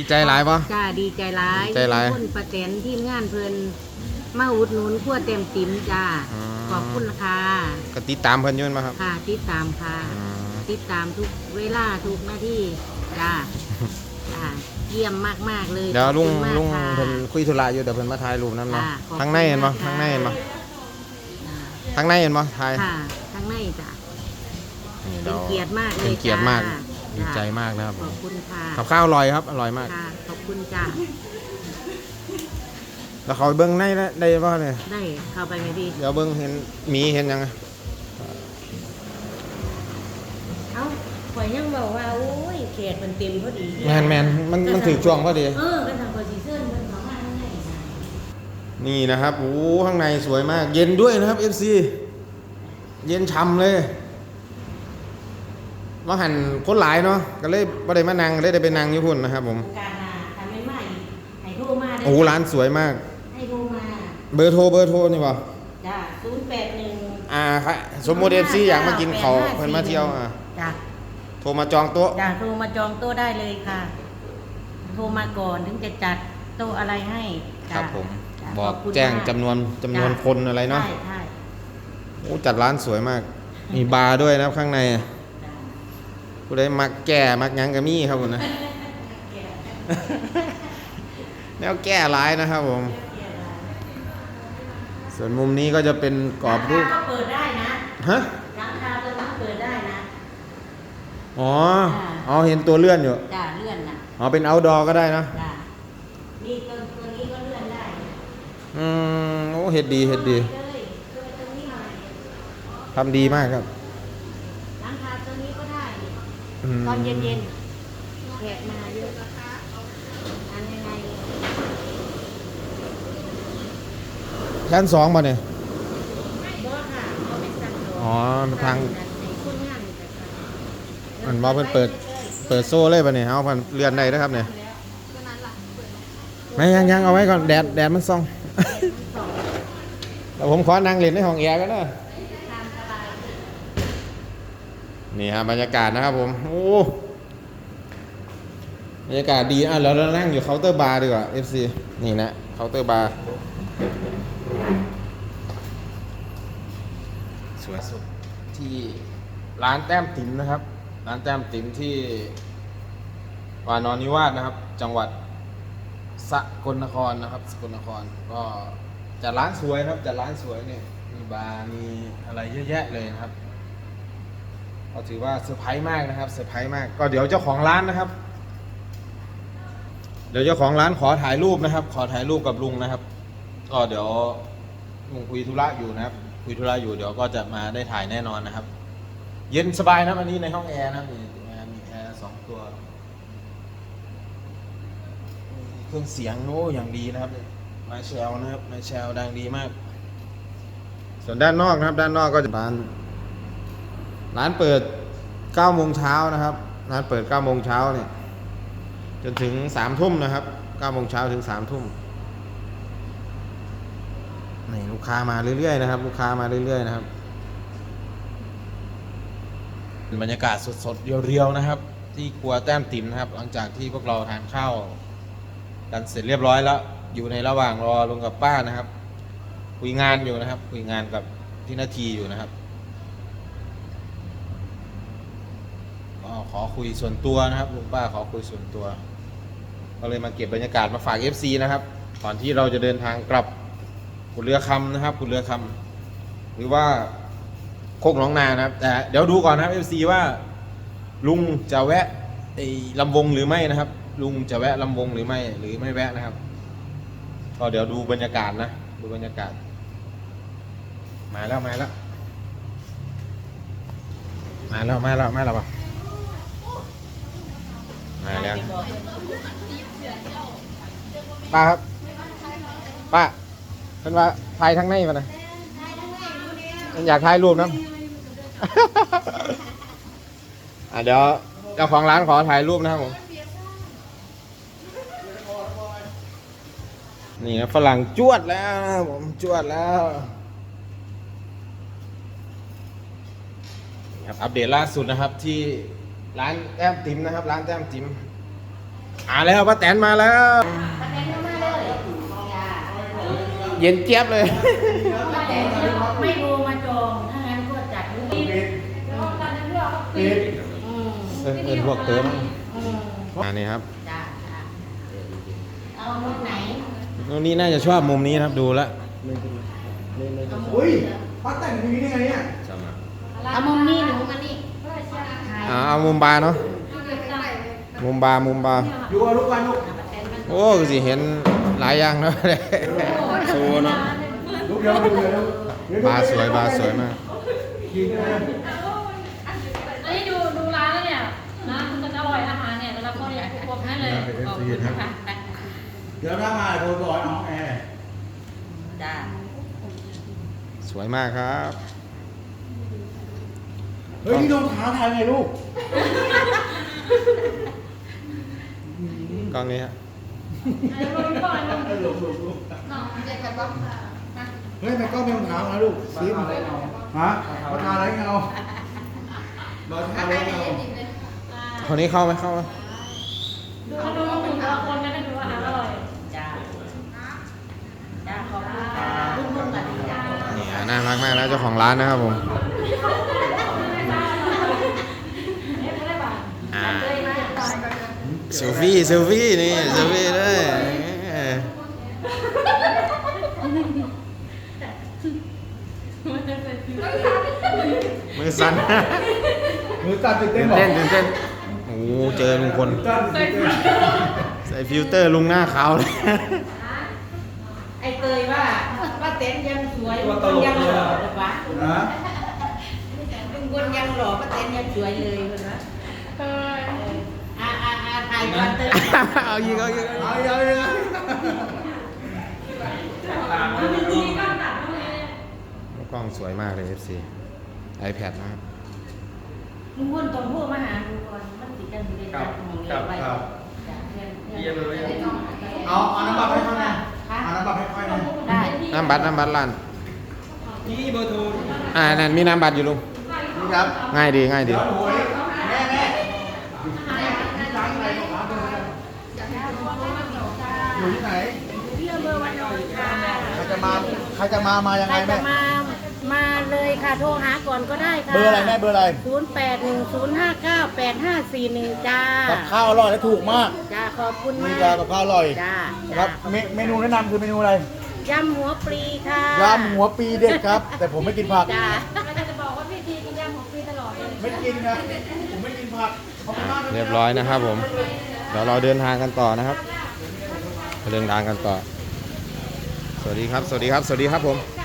ดีใจหลายปะ จ้าดีใจร้ายดีใจหลายคนประแตนทีมงานเพิ่นมาอุดหนุนขั้วเต็มติ๋มจ้าอืม ขอบคุณค่ะก็ติดตามเพิ่นอยืนมาครับค่ะติดตามค่ะ อืมติดตามทุกเวลาทุกหน้าที่จ้าจ้าเยี่ยมมากๆเลยเดี๋ยวลุงขอบคุณมากลุงค่ะ เพิ่นคุยธุระอยู่เดี๋ยวเพิ่นมาถ่ายรูปนำเนาะค่ะขอบคุณทางในเห็นปะมากค่ะทางในเห็นปะจ้าทางในเห็นปะถ่ายค่ะทั้งในจ้ะนี่เป็นเกียรติมากเลยเป็นเกียรติมาก จ้ ดีใจมากนะครับขอบคุณค่ะกับข้าวอร่อยครับ อร่อยมาก ค่ะขอบคุณจ้าแล้วเขาเบิ้งในได้ได้ป่ะเนี่ยได้เข้าไปไหมพี่เดี๋ยวเบิ้งเห็นหมีเห็นยังไงเอ้าข่อยยังบอกว่าโอ้ยเขตมันเต็มพอดีแมนแมนมันมันถือช่วงพอดี เออเป็นทางคอนซีเซอร์มันของมาข้างในจ้ะนี่นะครับโอ้ข้างในสวยมาก เย็นด้วยนะครับ FC เย็นช่ำเลย ว่าหันคนหลายเนาะก็เลยบ่ได้มานั่งเลยได้ไปนั่งอยู่พุ่นนะครับผมโอกาสหน้าทำไม่ใหม่ให้โทรมาได้โอ้ร้านสวยมาก ให้โทรมาเบอร์โทรเบอร์โทรนี่ป่ะจ้ะศูนย์แปดหนึ่งอ่าค่ะสมมติ FC อยากมากินเขาวเพิ่นมาเที่ยวอะจ้ะโทรมาจองโต๊ะ จ้ะโทรมาจองโต๊ะได้เลยค่ะ โทรมาก่อนถึงจะจัดโต๊ะอะไรให้คจ้ะรับผมจ้ะบอกขคุณแจ้งมากจำนวนจำนวนจ้ะคนอะไรเนาะใช่ใช่โอ้จัดร้านสวยมาก มีบาร์ด้วยนะครับข้างในจ้ะ ผู้ใดมักแก่มักหยังก็มีครับผมนะแนวแก้ร้ายนะครับผม ส่วนมุมนี้ก็จะเป็นกรอบรูปร้านค้าก็เปิดได้นะฮะร้านค้าตรงนั้นเปิดได้นะ อ๋ออ๋อเห็นตัวเลื่อนอยู่จ้ะเลื่อนนะอ๋อเป็น outdoor ก็ได้นะจ้ะนี่ตัวตัวนี้ก็เลื่อนได้ อืมโอ้เห็ดดีเห็ดดีเลยเลื่อนตรงนี้หน่อยทำดีมากครับ ร้านค้าตัวนี้ก็ได้ ม ตอนเย็นๆแขกมาเยอะอันยังไงชั้นสองป่ะเนี่ยบ่ค่ะเขาไม่สั่งโดอ๋อทางคนงานแต่ค่ะมันบอกเพิ่นเปิดเปิดโซ่เลยป่ะเนี่ยเอาเพันเลื่อนได้นะครับเนี่ยไม่ยังยังเอาไว้ก่อนแดดแดดมันส่อง แต่ผมขอนั่งเล่นในห้องแอร์กันนะ นี่ครับบรรยากาศนะครับผมโอ้บรรยากาศดีอะแล้วเรานั่งอยู่เคาน์เตอร์บาร์ดีกว่า FC นี่นะเคาน์เตอร์บาร์สวยสุดที่ร้านแต้มติ๋มนะครับ ร้านแต้มติ๋มที่วานอนนิวาสนะครับ จังหวัดสกลนครนะครับ สกลนครก็จัดร้านสวยครับจัดร้านสวยเนี่ยมีบาร์มีอะไรเยอะแยะเลยนะครับ ก็ถือว่าเซอร์ไพรส์มากนะครับเซอร์ไพรส์มาก ก็เดี๋ยวเจ้าของร้านนะครับ เดี๋ยวเจ้าของร้านขอถ่ายรูปนะครับ ขอถ่ายรูปกับลุงนะครับ ก็เดี๋ยวลุงคุยธุระอยู่นะครับ คุยธุระอยู่เดี๋ยวก็จะมาได้ถ่ายแน่นอนนะครับ เย็นสบายนะครับอันนี้ในห้องแอร์นะมีมีแอร์สองตัวมีเครื่องเสียงโน้อย่างดีนะครับไมเชลนะครับไมเชลดังดีมาก ส่วนด้านนอกนะครับ ด้านนอกก็จะร้าน ร้านเปิด9โมงเช้านะครับ ร้านเปิด9โมงเช้าเนี่ย จนถึง3ทุ่มนะครับ9โมงเช้าถึง3ทุ่มนี่ลูกค้ามาเรื่อยๆนะครับ ลูกค้ามาเรื่อยๆนะครับ บรรยากาศสดๆ เรียวๆนะครับ ที่ครัวแต้มติ๋มนะครับ หลังจากที่พวกเราทานข้าวกันเสร็จเรียบร้อยแล้ว อยู่ในระหว่างรอลุงกับป้านะครับ คุยงานอยู่นะครับ คุยงานกับพี่นาทีอยู่นะครับ ก็ ขอคุยส่วนตัวนะครับลุงป้าขอคุยส่วนตัว ก็เลยมาเก็บบรรยากาศมาฝาก FC นะครับก่อนที่เราจะเดินทางกลับขุนเรือคำนะครับขุนเรือคำหรือว่าโคกน้องนานะครับ แต่เดี๋ยวดูก่อนนะครับ FC ว่าลุงจะแวะไอ้ลำวงหรือไม่นะครับ ลุงจะแวะลำวงหรือไม่หรือไม่แวะนะครับ ก็เดี๋ยวดูบรรยากาศนะ ดูบรรยากาศ มาแล้วมาแล้วมาแล้วมาแล้วมาแล้ว มาแล้วป้าครับป้าเป็นว่าถ่ายทั้งในมานะอยากถ่ายรูปนะอะเดี๋ยวเจ้าของร้านขอถ่ายรูปนะครับผมนี่นะฝรั่งจวดแล้วนะครับผมจวดแล้วนี่ครับอัปเดตล่าสุดนะครับที่ ร้านแต้มติ๋มนะครับ ร้านแต้มติ๋มอ่าแล้วป้าแตนมาแล้วป้าแตนเข้ามาเลยจ้าเย็นเจี๊ยบเลยป้าแตนไม่รู้มาจองถ้างั้นก็จัดลูกปิดปิดอืมเออเป็นพวกเติม อืมอันนี้ครับจ้าจ้าเอารถไหนตรงนี้น่าจะชอบมุมนี้นะครับดูแล้วเอามุมอุ้ยนี้เหรอป้าแต่งอย่างนี้ได้ไงเนี่ย เอามุมนี้หนูมานี่ อ่าเอามุมบาร์เนาะมุมบาร์มุมบาร์อยู่กับลูกกันลูกโอ้สิเห็นหลายอย่างเนาะโซเนาะลูกเดียวลูกเดียวลูกเดี๋วบาร์สวยบาร์สวยมากกินนะอันนี้ดูดูร้านแล้วเนี่ยนะมันจะอร่อยอาหารเนี่ยแล้วก็อยากพวกนั้นเลยขอบคุณค่ะเดี๋ยวถ้ามาโทรบอกน้องแอร์จ้าสวยมากครับ เฮ้ยนี่รองเท้าไทยไงลูกกล้องนี้ฮะเฮ้ยมันก็เป็นรองเท้านะลูกซิมฮะรองเท้าอะไรเงารองเท้าอะไรเงาคนนี้เข้าไหมเข้าไหมดูเขาดูหุ่นแต่ละคนก็ได้ดูอาหารอร่อยจ้าจ้าขอบคุณค่ะลูกๆกันจ้านี่น่ารักมากแล้วเจ้าของร้านนะครับผมอ่าเซลฟี่เซลฟี่นี่เซลฟี่ด้วยเออมือสั่นมือตัดตื่นเต้ตื่นนบอกเต้นตื่นเต้นโอ้โหเจอลุงพลตัดตื่นเต้นใส่ฟิลเตอร์ลุงหน้าขาวเลยไอ้เตยว่าป้าเต้นยังสวยลุงพลยังหล่อเลยวะนะลุงพลยังหล่อป้าเต้นยังสวยเลยเลยวะเคยอ่าอ่าอ่า ถ่ายก่อนเตยเอายิงเอายิงเอายิงเอาเอาเอานี่ก็หนักเลยกล้องสวยมากเลย FC iPad นะครับลุงพลต้องโทรมาหาลุงก่อนมันติดกันอยู่ในจัดของเรียนไว้จ้ะเพื่อนเพื่อนเอาเอาน้ำบัตรให้ค่อยนะเอาน้ำบัตรให้ค่อยนะได้น้ำบัตรน้ำบัตรร้านนี่เบอร์โทรอ่านั่นมีน้ำบัตรอยู่ลุงนี่ครับ ง่ายดีง่ายดี เดี๋ยวโอ้ยแม่แม่ร้านอะไรของร้านเบอร์อะไร อยู่ที่ไหนเพื่อเบอร์วันนอนค่ะใครจะมาใครจะมามายังใคไงรจะแม่มามาเลยค่ะโทรหาก่อนก็ได้ค่ะเบอร์อะไรแม่เบอร์อะไรศูนย์แปดหนึ่งศูนย์ห้าเก้าแปดห้าสี่หนึ่งจ้ากับข้าวอร่อยและถูกมากจ้าขอบคุณมีมากกากับข้าวอร่อยจ้าครับเมเมนูแนะนำคือเมนูอะไรยำหัวปลีค่ะยำหัวปีเด็ดครับ แต่ผมไม่กินผัก จ้าเราจะบอกว่าพี่ทีกินยำของฟรีตลอดเลยไม่กินนะผมไม่กินผักขอบคุณมากนะเรียบร้อยนะครับผม เดี๋ยวเราเดินทางกันต่อนะครับ เลื่อนทางกันต่อ สวัสดีครับ สวัสดีครับ สวัสดีครับผม